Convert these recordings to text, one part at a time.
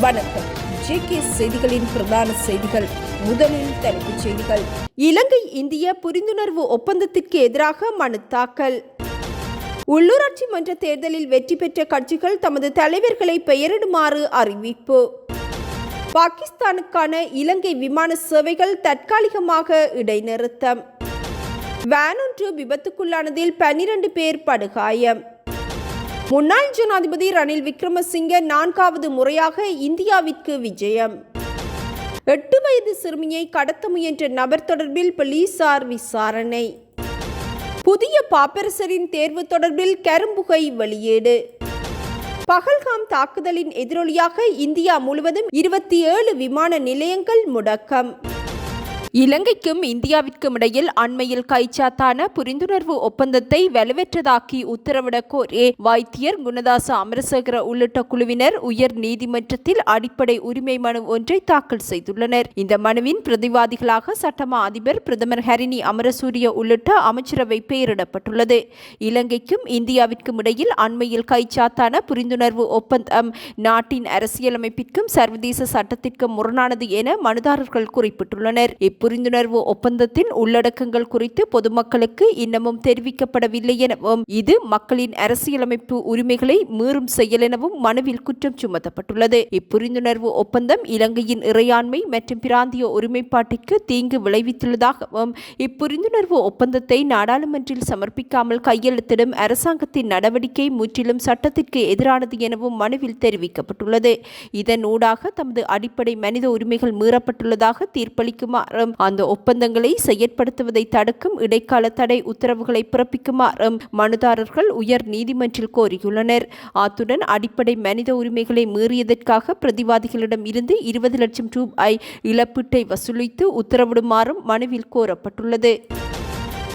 வணக்கம். ஜேகே செய்திகளின் பிரதான செய்திகள். முதலில் தலைப்புச் செய்திகள். இலங்கை இந்திய புரிந்துணர்வு ஒப்பந்தத்திற்கு எதிராக மனு தாக்கல். உள்ளூராட்சி மன்ற தேர்தலில் வெற்றி பெற்ற கட்சிகள் தமது தலைவர்களை பெயரிடுமாறு அறிவிப்பு. பாகிஸ்தானுக்கான இலங்கை விமான சேவைகள் தற்காலிகமாக இடைநிறுத்தம். வேன் ஒன்று விபத்துக்குள்ளானதில் பன்னிரண்டு பேர் படுகாயம். முன்னாள் ஜனாதிபதி ரணில் விக்ரமசிங்க நான்காவது முறையாக இந்தியாவிற்கு விஜயம். எட்டு வயது சிறுமியை கடத்த முயன்ற நபர் தொடர்பில் போலீசார் விசாரணை. புதிய பாப்பரசரின் தேர்வு தொடர்பில் கரும்புகை வெளியீடு. பகல்காம் தாக்குதலின் எதிரொலியாக இந்தியா முழுவதும் இருபத்தி ஏழு விமான நிலையங்கள் முடக்கம். இலங்கைக்கும் இந்தியாவிற்கும் இடையில் அண்மையில் கைச்சாத்தான புரிந்துணர்வு ஒப்பந்தத்தை வலுவற்றதாக்கி உத்தரவிடக் கோரி வைத்தியர் குணதாச அமரசேகர உள்ளிட்ட குழுவினர் உயர் நீதிமன்றத்தில் அடிப்படை உரிமை மனு ஒன்றை தாக்கல் செய்துள்ளனர். இந்த மனுவின் பிரதிவாதிகளாக சட்டமா அதிபர் பிரதமர் ஹரிணி அமரசூரிய உள்ளிட்ட அமைச்சரவை பெயரிடப்பட்டுள்ளது. இலங்கைக்கும் இந்தியாவிற்கும் இடையில் அண்மையில் கைச்சாத்தான புரிந்துணர்வு ஒப்பந்தம் நாட்டின் அரசியலமைப்பிற்கும் சர்வதேச சட்டத்திற்கும் முரணானது என மனுதாரர்கள் குறிப்பிட்டுள்ளனர். புரிந்துணர்வு ஒப்பந்தத்தின் உள்ளடக்கங்கள் குறித்து பொதுமக்களுக்கு இன்னமும் தெரிவிக்கப்படவில்லை எனவும் இது மக்களின் அரசியலமைப்பு உரிமைகளை மீறும் செயல் எனவும் மனுவில் குற்றம் சுமத்தப்பட்டுள்ளது. இப்புரிந்துணர்வு ஒப்பந்தம் இலங்கையின் இறையாண்மை மற்றும் பிராந்திய ஒருமைப்பாட்டிற்கு தீங்கு விளைவித்துள்ளதாகவும் இப்புரிந்துணர்வு ஒப்பந்தத்தை நாடாளுமன்றில் சமர்ப்பிக்காமல் கையெழுத்திடும் அரசாங்கத்தின் நடவடிக்கை முற்றிலும் சட்டத்திற்கு எதிரானது எனவும் மனுவில் தெரிவிக்கப்பட்டுள்ளது. இதன் ஊடாக தமது அடிப்படை மனித உரிமைகள் மீறப்பட்டுள்ளதாக மூலம் அந்த ஒப்பந்தங்களை செயற்படுத்துவதை தடுக்கும் இடைக்கால தடை உத்தரவுகளை பிறப்பிக்குமாறும் மனுதாரர்கள் உயர் நீதிமன்றில் கோரியுள்ளனர். அத்துடன் அடிப்படை மனித உரிமைகளை மீறியதற்காக பிரதிவாதிகளிடம் இருந்து இருபது லட்சம் ரூபாய் இழப்பீட்டை வசூலித்து உத்தரவிடுமாறும் மனுவில் கோரப்பட்டுள்ளது.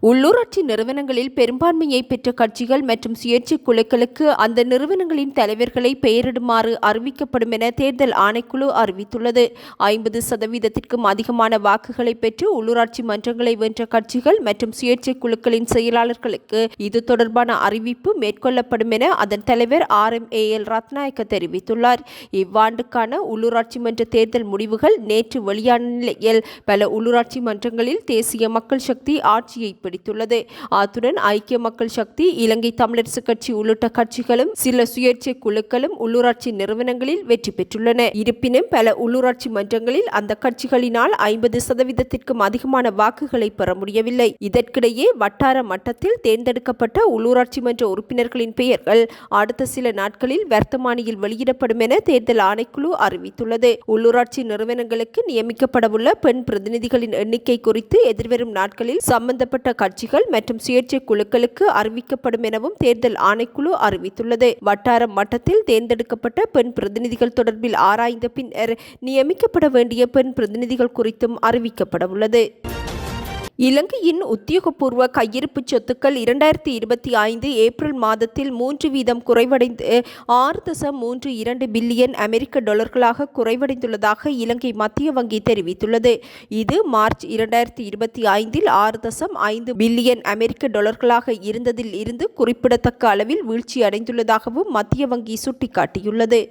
உள்ளூராட்சி நிறுவனங்களில் பெரும்பான்மையை பெற்ற கட்சிகள் மற்றும் சுயேட்சை குழுக்களுக்கு அந்த நிறுவனங்களின் தலைவர்களை பெயரிடுமாறு அறிவிக்கப்படும் என தேர்தல் ஆணைக்குழு அறிவித்துள்ளது. ஐம்பது சதவீதத்திற்கும் அதிகமான வாக்குகளை பெற்று உள்ளூராட்சி மன்றங்களை வென்ற கட்சிகள் மற்றும் சுயேட்சை குழுக்களின் செயலாளர்களுக்கு இது தொடர்பான அறிவிப்பு மேற்கொள்ளப்படும் என அதன் தலைவர் R M A L Ratnayake தெரிவித்துள்ளார். இவ்வாண்டுக்கான உள்ளூராட்சி மன்ற தேர்தல் முடிவுகள் நேற்று வெளியான நிலையில் பல உள்ளூராட்சி மன்றங்களில் தேசிய மக்கள் சக்தி ஆட்சியை வெடித்துள்ளது அத்துடன் ஐக்கிய மக்கள் சக்தி இலங்கை தமிழரசு கட்சி உள்ளிட்ட கட்சிகளும் சில சுயேட்சை குழுக்களும் உள்ளூராட்சி நிறுவனங்களில் வெற்றி பெற்றுள்ளன. இருப்பினும் பல உள்ளூராட்சி மன்றங்களில் அந்த கட்சிகளினால் ஐம்பது சதவீதத்திற்கும் அதிகமான வாக்குகளை பெற முடியவில்லை. இதற்கிடையே வட்டார மட்டத்தில் தேர்ந்தெடுக்கப்பட்ட உள்ளூராட்சி மன்ற உறுப்பினர்களின் பெயர்கள் அடுத்த சில நாட்களில் வர்த்தமானியில் வெளியிடப்படும் என தேர்தல் ஆணைக்குழு அறிவித்துள்ளது. உள்ளூராட்சி நிறுவனங்களுக்கு நியமிக்கப்படவுள்ள பெண் பிரதிநிதிகளின் எண்ணிக்கை குறித்து எதிர்வரும் நாட்களில் சம்பந்தப்பட்ட கட்சிகள் மற்றும் சுயேட்சை குழுக்களுக்கு அறிவிக்கப்படும் எனவும் தேர்தல் ஆணைக்குழு அறிவித்துள்ளது. வட்டார மட்டத்தில் தேர்ந்தெடுக்கப்பட்ட பெண் பிரதிநிதிகள் தொடர்பில் ஆராய்ந்த பின்னர் நியமிக்கப்பட வேண்டிய பெண் பிரதிநிதிகள் குறித்தும் அறிவிக்கப்பட உள்ளது இலங்கையின் உத்தியோகபூர்வ கையிருப்பு சொத்துக்கள் இரண்டாயிரத்தி இருபத்தி ஐந்து ஏப்ரல் மாதத்தில் மூன்று வீதம் குறைவடைந்து ஆறு தசம் மூன்று இரண்டு பில்லியன் அமெரிக்க டாலர்களாக குறைவடைந்துள்ளதாக இலங்கை மத்திய வங்கி தெரிவித்துள்ளது. இது மார்ச் இரண்டாயிரத்தி இருபத்தி ஐந்தில் ஆறு தசம் ஐந்து பில்லியன் அமெரிக்க டாலர்களாக இருந்ததில் இருந்து குறிப்பிடத்தக்க அளவில் வீழ்ச்சி அடைந்துள்ளதாகவும் மத்திய வங்கி சுட்டிக்காட்டியுள்ளது.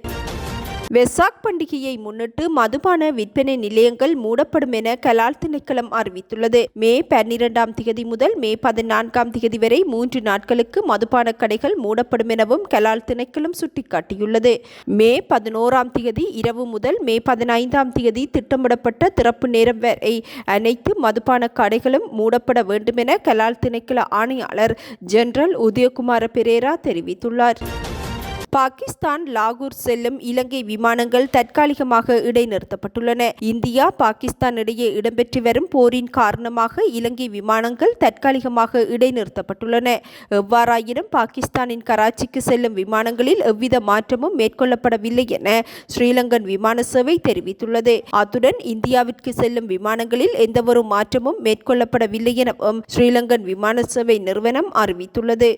வெசாக் பண்டிகையை முன்னிட்டு மதுபான விற்பனை நிலையங்கள் மூடப்படும் என கலால் திணைக்களம் அறிவித்துள்ளது. மே பன்னிரெண்டாம் திகதி முதல் மே பதினான்காம் தேதி வரை மூன்று நாட்களுக்கு மதுபான கடைகள் மூடப்படும் எனவும் கலால் திணைக்களம் சுட்டிக்காட்டியுள்ளது. மே பதினோராம் தேதி இரவு முதல் மே பதினைந்தாம் தேதி திட்டமிடப்பட்ட திறப்பு நேரம் வரை அனைத்து மதுபான கடைகளும் மூடப்பட வேண்டும் என கலால் திணைக்கள ஆணையாளர் ஜெனரல் உதயகுமார பெரேரா தெரிவித்துள்ளார். பாகிஸ்தான் லாகூர் செல்லும் இலங்கை விமானங்கள் தற்காலிகமாக இடைநிறுத்தப்பட்டுள்ளன. இந்தியா பாகிஸ்தான் இடையே இடம்பெற்று வரும் போரின் காரணமாக இலங்கை விமானங்கள் தற்காலிகமாக இடைநிறுத்தப்பட்டுள்ளன. எவ்வாறாயினும் பாகிஸ்தானின் கராச்சிக்கு செல்லும் விமானங்களில் எவ்வித மாற்றமும் மேற்கொள்ளப்படவில்லை என ஸ்ரீலங்கன் விமான சேவை தெரிவித்துள்ளது. அத்துடன் இந்தியாவிற்கு செல்லும் விமானங்களில் எந்தவொரு மாற்றமும் மேற்கொள்ளப்படவில்லை எனவும் ஸ்ரீலங்கன் விமான சேவை நிறுவனம் அறிவித்துள்ளது.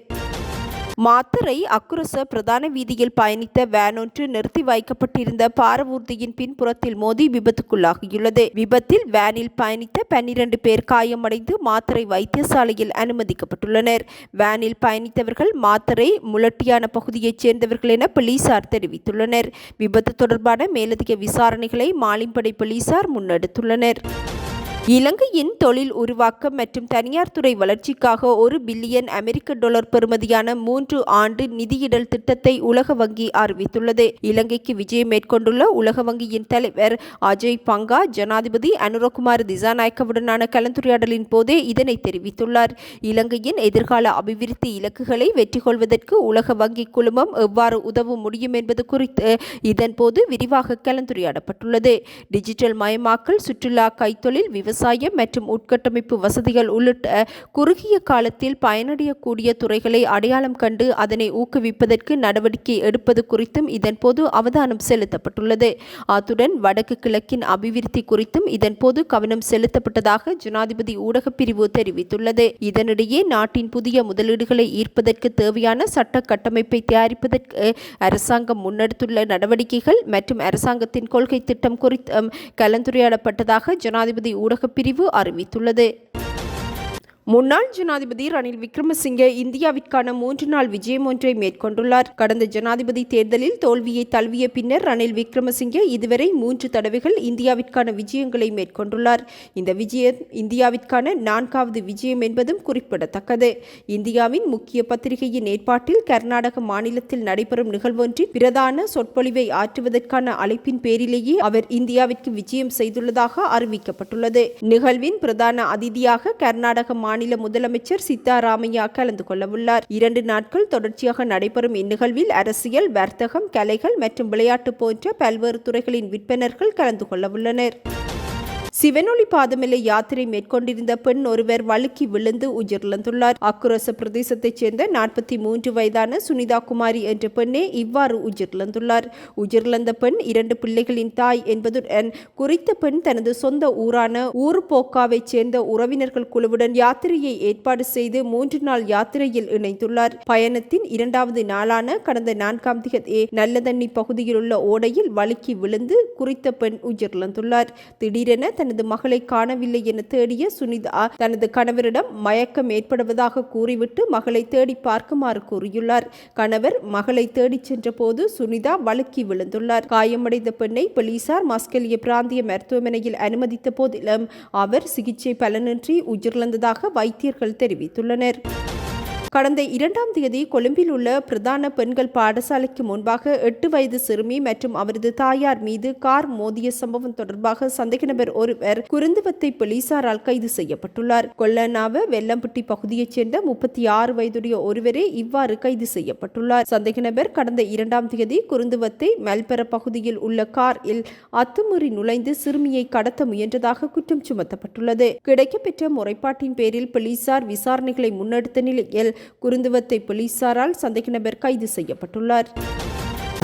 மாத்தரை அக்குரச பிரதான வீதியில் பயணித்த வேன் ஒன்று நிறுத்தி வைக்கப்பட்டிருந்த பாரவூர்தியின் பின்புறத்தில் மோதி விபத்துக்குள்ளாகியுள்ளது. விபத்தில் வேனில் பயணித்த பன்னிரண்டு பேர் காயமடைந்து மாத்தரை வைத்தியசாலையில் அனுமதிக்கப்பட்டுள்ளனர். வேனில் பயணித்தவர்கள் மாத்தரை முலட்டியான பகுதியைச் சேர்ந்தவர்கள் என போலீசார் தெரிவித்துள்ளனர். விபத்து தொடர்பான மேலதிக விசாரணைகளை மாலிம்படை போலீசார் முன்னெடுத்துள்ளனர். இலங்கையின் தொழில் உருவாக்கம் மற்றும் தனியார் துறை வளர்ச்சிக்காக ஒரு பில்லியன் அமெரிக்க டாலர் பெறுமதியான மூன்று ஆண்டு நிதியிடல் திட்டத்தை உலக வங்கி அறிவித்துள்ளது. இலங்கைக்கு விஜயம் மேற்கொண்டுள்ள உலக வங்கியின் தலைவர் அஜய் பங்கா ஜனாதிபதி அனுரகுமார் திசாநாயக்கவுடனான கலந்துரையாடலின் போதே இதனை தெரிவித்துள்ளார். இலங்கையின் எதிர்கால அபிவிருத்தி இலக்குகளை வெற்றி கொள்வதற்கு உலக வங்கி குழுமம் எவ்வாறு உதவ முடியும் என்பது குறித்து இதன்போது விரிவாக கலந்துரையாடப்பட்டுள்ளது. டிஜிட்டல் மயமாக்கல் சுற்றுலா கைத்தொழில் விவசாய விவசாயம் மற்றும் உட்கட்டமைப்பு வசதிகள் உள்ளிட்ட குறுகிய காலத்தில் பயனடையக்கூடிய துறைகளை அடையாளம் கண்டு அதனை ஊக்குவிப்பதற்கு நடவடிக்கை எடுப்பது குறித்தும் இதன்போது அவதானம் செலுத்தப்பட்டுள்ளது. அத்துடன் வடக்கு கிழக்கின் அபிவிருத்தி குறித்தும் இதன்போது கவனம் செலுத்தப்பட்டதாக ஜனாதிபதி ஊடகப் பிரிவு தெரிவித்துள்ளது. இதனிடையே நாட்டின் புதிய முதலீடுகளை ஈர்ப்பதற்கு தேவையான சட்ட கட்டமைப்பை தயாரிப்பதற்கு அரசாங்கம் முன்னெடுத்துள்ள நடவடிக்கைகள் மற்றும் அரசாங்கத்தின் கொள்கை திட்டம் குறித்தும் கலந்துரையாடப்பட்டதாக ஜனாதிபதி ஊடக பிரிவு அறிவித்துள்ளது. முன்னாள் ஜனாதிபதி ரணில் விக்ரமசிங்கே இந்தியாவிற்கான மூன்று நாள் விஜயம் ஒன்றை மேற்கொண்டுள்ளார். கடந்த ஜனாதிபதி தேர்தலில் தோல்வியை தழுவிய பின்னர் ரணில் விக்ரமசிங்கே இதுவரை மூன்று தடவைகள் இந்தியாவிற்கான விஜயங்களை மேற்கொண்டுள்ளார். இந்த விஜயம் இந்தியாவிற்கான நான்காவது விஜயம் என்பதும் குறிப்பிடத்தக்கது. இந்தியாவின் முக்கிய பத்திரிகையின் ஏற்பாட்டில் கர்நாடக மாநிலத்தில் நடைபெறும் நிகழ்வொன்றின் பிரதான சொற்பொழிவை ஆற்றுவதற்கான அழைப்பின் பேரிலேயே அவர் இந்தியாவிற்கு விஜயம் செய்துள்ளதாக அறிவிக்கப்பட்டுள்ளது. நிகழ்வின் பிரதான அதிதியாக கர்நாடக மாநில மாநில முதலமைச்சர் சித்தாராமையா கலந்து கொள்ளவுள்ளார். இரண்டு நாட்கள் தொடர்ச்சியாக நடைபெறும் இந்நிகழ்வில் அரசியல் வர்த்தகம் கலைகள் மற்றும் விளையாட்டு போன்ற பல்வேறு துறைகளின் விற்பனர்கள் கலந்து கொள்ளவுள்ளனர். சிவனொளி பாதமில்லை யாத்திரை மேற்கொண்டிருந்த பெண் ஒருவர் வழுக்கி விழுந்து உயிரிழந்துள்ளார். அக்குரச பிரதேசத்தைச் சேர்ந்த நாற்பத்தி மூன்று வயதான சுனிதா குமாரி என்ற பெண்ணே இவ்வாறு உயிரிழந்துள்ளார். உயிரிழந்த பெண் இரண்டு பிள்ளைகளின் தாய் என்பதுடன் குறித்த பெண் தனது சொந்த ஊரான ஊருப்போக்காவைச் சேர்ந்த உறவினர்கள் குழுவுடன் யாத்திரையை ஏற்பாடு செய்து மூன்று நாள் யாத்திரையில் இணைந்துள்ளார். பயணத்தின் இரண்டாவது நாளான கடந்த நான்காம் திகதி நல்லதண்ணி பகுதியில் உள்ள ஓடையில் வழுக்கி விழுந்து குறித்த பெண் உயிரிழந்துள்ளார். திடீரென தனது மகளை காணவில்லை என தேடிய சுனிதா தனது கணவரிடம் மயக்கம் ஏற்படுவதாக கூறிவிட்டு மகளை தேடி பார்க்குமாறு கூறியுள்ளார். கணவர் மகளை தேடிச் சென்ற போது சுனிதா வழுக்கி விழுந்துள்ளார். காயமடைந்த பெண்ணை போலீசார் மஸ்கெலிய பிராந்திய மருத்துவமனையில் அனுமதித்த போதிலும் அவர் சிகிச்சை பலனின்றி உயிரிழந்ததாக வைத்தியர்கள் தெரிவித்துள்ளனர். கடந்த இரண்டாம் தேதி கொழும்பில் உள்ள பிரதான பெண்கள் பாடசாலைக்கு முன்பாக எட்டு வயது சிறுமி மற்றும் அவரது தாயார் மீது கார் மோதிய சம்பவம் தொடர்பாக சந்தேக நபர் ஒருவர் குருந்துவத்தை போலீசாரால் கைது செய்யப்பட்டுள்ளார். கொல்லனாவ வெள்ளம்பட்டி பகுதியைச் சேர்ந்த முப்பத்தி ஆறு வயதுடைய ஒருவரே இவ்வாறு கைது செய்யப்பட்டுள்ளார். சந்தேக நபர் கடந்த இரண்டாம் தேதி குருந்துவத்தை மெல்பெற பகுதியில் உள்ள கார் இல் அத்துமீறி நுழைந்து சிறுமியை கடத்த முயன்றதாக குற்றம் சுமத்தப்பட்டுள்ளது. கிடைக்கப்பெற்ற முறைப்பாட்டின் பேரில் போலீசார் விசாரணைகளை முன்னெடுத்த நிலையில் குருந்துவத்தை போலீசாரால் சந்தேக நபர் கைது செய்யப்பட்டுள்ளார்.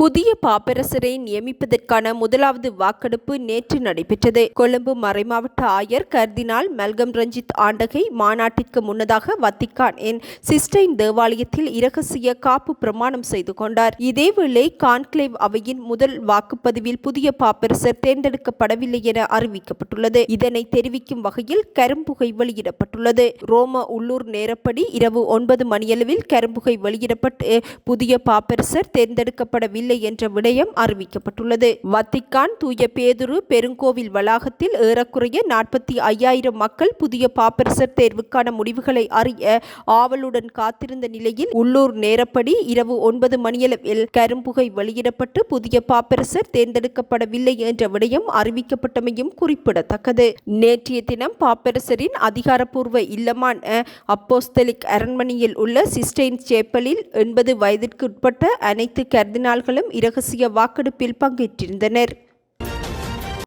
புதிய பாப்பரசரை நியமிப்பதற்கான முதலாவது வாக்கெடுப்பு நேற்று நடைபெற்றது. கொழும்பு மறைமாவட்ட ஆயர் கர்தினால் மல்கம் ரஞ்சித் ஆண்டகை மாநாட்டிற்கு முன்னதாக வத்திக்கான் என் சிஸ்டைன் தேவாலயத்தில் இரகசிய காப்பு பிரமாணம் செய்து கொண்டார். இதேவேளை கான்க்ளேவ் அவையின் முதல் வாக்குப்பதிவில் புதிய பாப்பரசர் தேர்ந்தெடுக்கப்படவில்லை என அறிவிக்கப்பட்டுள்ளது. இதனை தெரிவிக்கும் வகையில் கரும்புகை வெளியிடப்பட்டுள்ளது. ரோம உள்ளூர் நேரப்படி இரவு ஒன்பது மணியளவில் கரும்புகை வெளியிடப்பட்டு புதிய பாப்பரசர் தேர்ந்தெடுக்கப்படவில்லை இல்லை என்ற விடயம் அறிவிக்கப்பட்டுள்ளது. வத்திக்கான் தூய பேதுரு பெருங்கோவில் வளாகத்தில் ஏறக்குறைய நாற்பத்தி ஐயாயிரம் மக்கள் புதிய பாப்பரசர் தேர்வுக்கான முடிவுகளை அறிய ஆவலுடன் காத்திருந்த நிலையில் உள்ளூர் நேரப்படி இரவு ஒன்பது மணியளவில் கரும்புகை வெளியிடப்பட்டு புதிய பாப்பரசர் தேர்ந்தெடுக்கப்படவில்லை என்ற விடயம் அறிவிக்கப்பட்டமையும் குறிப்பிடத்தக்கது. நேற்றைய தினம் பாப்பரசரின் அதிகாரப்பூர்வ இல்லமான அப்போஸ்தலிக் அரண்மனையில் உள்ள சிஸ்டைன் சேப்பலில் எண்பது வயதிற்குட்பட்ட அனைத்து கர்தினால்கள் கர்தினால்களும் இரகசிய வாக்கெடுப்பில் பங்கேற்றிருந்தனர்.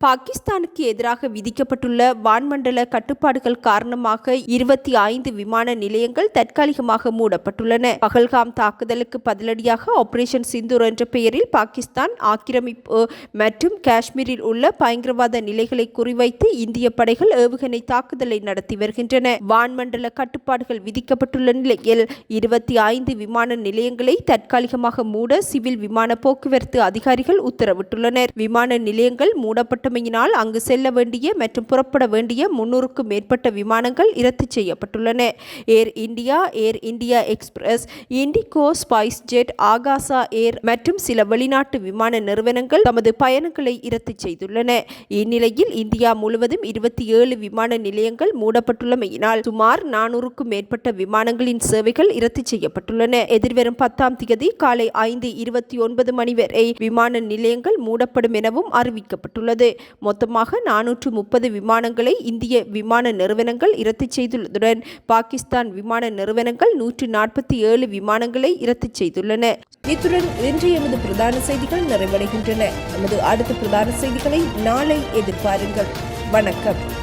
பாகிஸ்தானுக்கு எதிராக விதிக்கப்பட்டுள்ள வான்மண்டல கட்டுப்பாடுகள் காரணமாக இருபத்தி ஐந்து விமான நிலையங்கள் தற்காலிகமாக மூடப்பட்டுள்ளன. பகல்காம் தாக்குதலுக்கு பதிலடியாக ஆபரேஷன் சிந்தூர் என்ற பெயரில் பாகிஸ்தான் ஆக்கிரமிப்பு மற்றும் காஷ்மீரில் உள்ள பயங்கரவாத நிலைகளை குறிவைத்து இந்திய படைகள் ஏவுகணை தாக்குதலை நடத்தி வருகின்றன. வான்மண்டல கட்டுப்பாடுகள் விதிக்கப்பட்டுள்ள நிலையில் இருபத்தி ஐந்து விமான நிலையங்களை தற்காலிகமாக மூட சிவில் விமான போக்குவரத்து அதிகாரிகள் உத்தரவிட்டுள்ளனர். விமான நிலையங்கள் மூடப்பட்டு ஏற்பட்டமையினால் அங்கு செல்ல வேண்டிய மற்றும் புறப்பட வேண்டிய முன்னூறுக்கும் மேற்பட்ட விமானங்கள் இரத்து செய்யப்பட்டுள்ளன. Air India Air India Express IndiGo SpiceJet Akasa Air மற்றும் சில வெளிநாட்டு விமான நிறுவனங்கள் தமது பயணங்களை இரத்து செய்துள்ளன. இந்நிலையில் இந்தியா முழுவதும் இருபத்தி ஏழு விமான நிலையங்கள் மூடப்பட்டுள்ளமையினால் சுமார் நானூறுக்கும் மேற்பட்ட விமானங்களின் சேவைகள் இரத்து செய்யப்பட்டுள்ளன. எதிர்வரும் பத்தாம் தேதி காலை ஐந்து இருபத்தி ஒன்பது மணி வரை விமான நிலையங்கள் மூடப்படும் எனவும் அறிவிக்கப்பட்டுள்ளது. மொத்தமாக நானூற்று முப்பது விமானங்களை இந்திய விமான நிறுவனங்கள் இரத்து செய்துள்ளதுடன் பாகிஸ்தான் விமான நிறுவனங்கள் நூற்று நாற்பத்தி ஏழு விமானங்களை இரத்து செய்துள்ளன. இத்துடன் இன்று எமது பிரதான செய்திகள் நிறைவடைகின்றன. நமது அடுத்த பிரதான செய்திகளை நாளை எதிர்பாருங்கள். வணக்கம்.